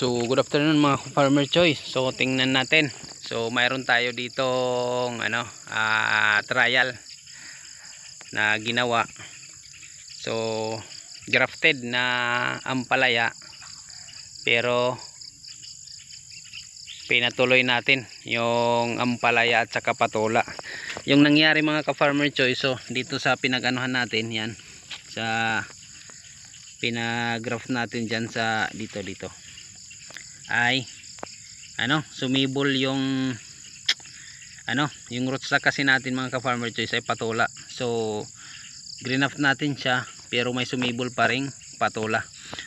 So, good afternoon mga farmer choice. So, tingnan natin. So, mayroon tayo ditong ano, ah, trial na ginawa. So, grafted na ampalaya. Pero pinatuloy natin yung ampalaya at saka patola. Yung nangyari mga ka-farmer choice, so dito sa pinag-anuhan natin, yan sa pinagraft natin dyan sa dito dito ay ano sumibol yung ano yung roots na kasi natin mga ka-farmer choice ay patola. So green up natin siya pero may sumibol pa ring patola.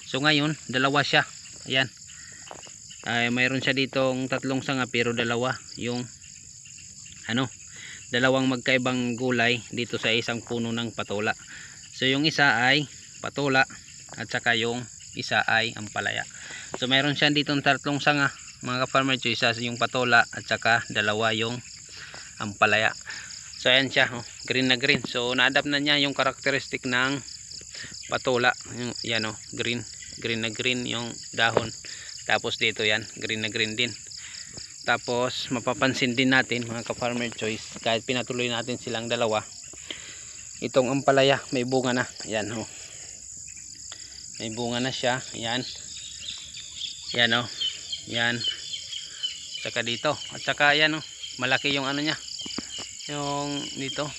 So ngayon dalawa siya. Ayan. Ay mayroon siya ditong tatlong sanga pero dalawa yung ano dalawang magkaibang gulay dito sa isang puno ng patola. So yung isa ay patola at saka yung isa ay ampalaya so mayroon siya ditong tatlong sanga mga ka-farmer choice isa yung patola at saka dalawa yung ampalaya. So ayan siya oh, green na green. So na-adapt na niya yung karakteristik ng patola. Yung, yan oh, green green na green yung dahon. Tapos dito yan green na green din. Tapos mapapansin din natin mga ka-farmer choice kahit pinatuloy natin silang dalawa itong ampalaya may bunga na. Yan oh. May bunga na siya yan yan o yan. Saka dito. At saka yan o malaki yung ano niya. Yung dito.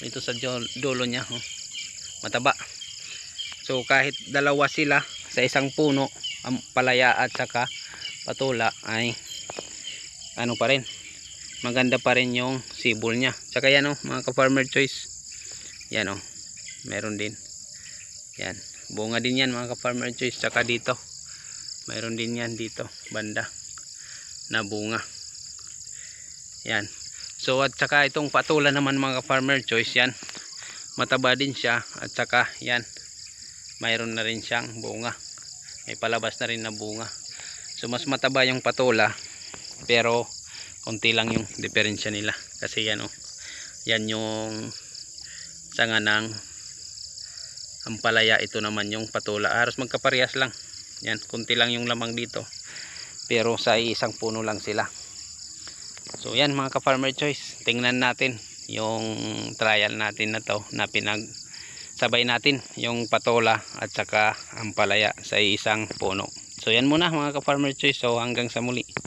Dito sa dulo niya oh. mataba. So kahit dalawa sila sa isang puno ang palaya at saka patula ay ano pa rin. Maganda pa rin yung sibol niya. Saka yan o mga ka farmer choice. Yan o meron din. Yan. Bunga din yan mga ka-farmer choice. Tsaka dito mayroon din yan dito banda na bunga. Yan. So at saka itong patula naman mga ka-farmer choice yan. Mataba din siya at saka yan mayroon na rin siyang bunga. May palabas na rin na bunga. So mas mataba yung patula pero konti lang yung diferensya nila. Kasi yan oh yan yung sanga ng ang palaya ito naman yung patula. Halos magkaparehas lang yan kunti lang yung lamang dito. Pero sa isang puno lang sila. So yan mga ka farmer choice. Tingnan natin yung trial natin na to na pinag sabay natin. Yung patola at saka ang palaya sa isang puno. So yan muna mga ka farmer choice. So hanggang sa muli